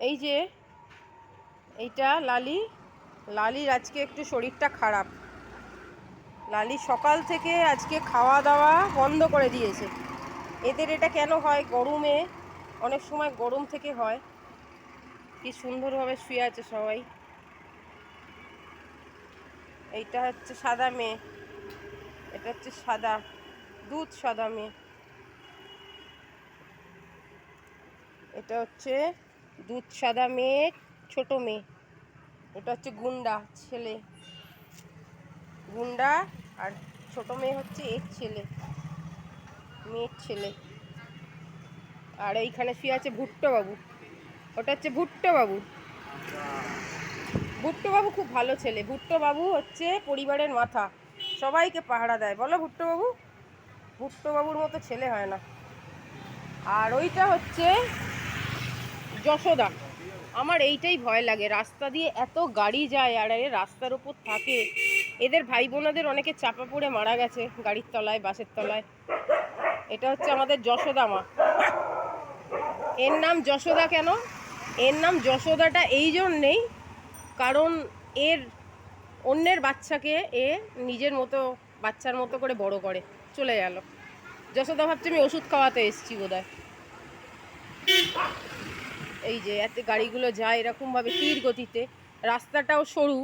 এই যে, এইটা লালি। লালির আজকে একটু শরীরটা খারাপ। লালি সকাল থেকে আজকে খাওয়া দাওয়া বন্ধ করে দিয়েছে। এদের এটা কেন হয়? গরমে অনেক সময় গরম থেকে হয়। কি সুন্দরভাবে শুয়ে আছে সবাই। এইটা হচ্ছে সাদা মেয়ে। এটা হচ্ছে সাদা, দুধ সাদা মেয়ে। এটা হচ্ছে দুধ সাদা মেয়ে, ছোট মেয়ে। এটা হচ্ছে গুন্ডা ছেলে। গুন্ডা আর ছোট মেয়ে হচ্ছে এর ছেলে, মেয়ের ছেলে। আর এইখানে শুয়ে আছে ভুট্টো বাবু ওটা হচ্ছে ভুট্টো বাবু বাবু খুব ভালো ছেলে। ভুট্টো বাবু হচ্ছে পরিবারের মাথা। সবাইকে পাহারা দেয়। বলো ভুট্টো বাবু বাবুর মতো ছেলে হয় না। আর ওইটা হচ্ছে যশোদা। আমার এইটাই ভয় লাগে, রাস্তা দিয়ে এত গাড়ি যায় আর এ রাস্তার উপর থাকে। এদের ভাই বোনাদের অনেকে চাপা পড়ে মারা গেছে গাড়ির তলায়, বাসের তলায়। এটা হচ্ছে আমাদের যশোদা মা। এর নাম যশোদা কেন? এর নাম যশোদাটা এই জন্যেই কারণ এর অন্যের বাচ্চাকে এ নিজের মতো, বাচ্চার মতো করে বড় করে, চলে গেল। যশোদা ভাবছে আমি ওষুধ খাওয়াতে এসছি বোধহয়। এই যে এত গাড়িগুলো যায় এরকমভাবে তীর গতিতে রাস্তাটাও সরু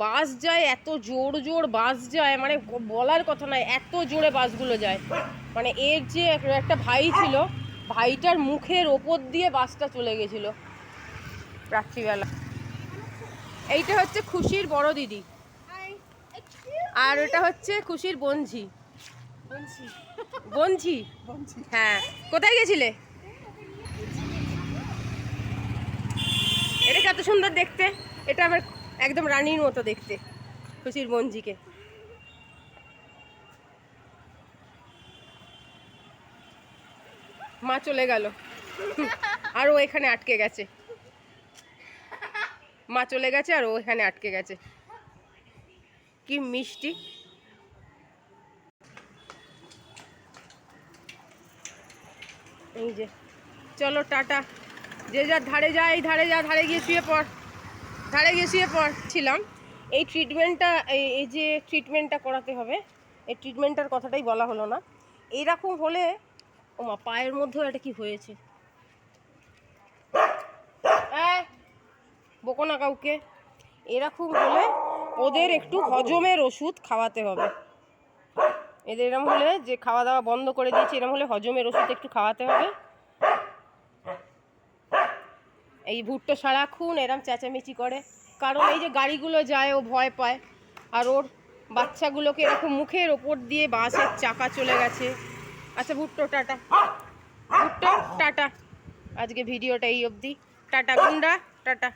বাস যায় এত জোর জোর বাস যায় মানে বলার কথা নয় এত জোরে বাসগুলো যায়। মানে এর যে একটা ভাই ছিল ভাইটার মুখের ওপর দিয়ে বাসটা চলে গেছিল রাত্রিবেলা। এইটা হচ্ছে খুশির বড় দিদি। আর এটা হচ্ছে খুশির বঞ্ঝি বঞ্ঝি হ্যাঁ। কোথায় গেছিলে? এটা কত সুন্দর দেখতে? এটা আবার একদম রানীর মতো দেখতে, খুশির বঞ্জিকে মা চলে গেল। আর ও এখানে আটকে গেছে। মা চলে গেছে আর ও এখানে আটকে গেছে। কি মিষ্টি। এই যে, চলো টাটা। যে যার ধারে যা এই ধারে যা, ধারে গিয়ে শুয়ে পড়। ধারে গিয়ে শুয়ে পড়ছিলাম এই ট্রিটমেন্টটা এই- যে ট্রিটমেন্টটা করাতে হবে, এই ট্রিটমেন্টটার কথাটাই বলা হলো না। এইরকম হলে, ও মা, পায়ের মধ্যেও এটা কি হয়েছে? বকো না কাউকে। এরকম হলে ওদের একটু হজমের ওষুধ খাওয়াতে হবে। এদের এরম হলে যে খাওয়া দাওয়া বন্ধ করে দিয়েছে, এরম হলে হজমের ওষুধ একটু খাওয়াতে হবে। এই ভুট্টো সারা খুন, এরম চেঁচামেচি করে। কারণ এই যে গাড়িগুলো যায়, ও ভয় পায়। আর ওর বাচ্চাগুলোকে এরকম মুখের ওপর দিয়ে বাসের চাকা চলে গেছে। আচ্ছা ভুট্টো, টাটা। ভুট্টো, টাটা। আজকে ভিডিওটা এই অবধি। টাটা, গুন্ডা। টাটা।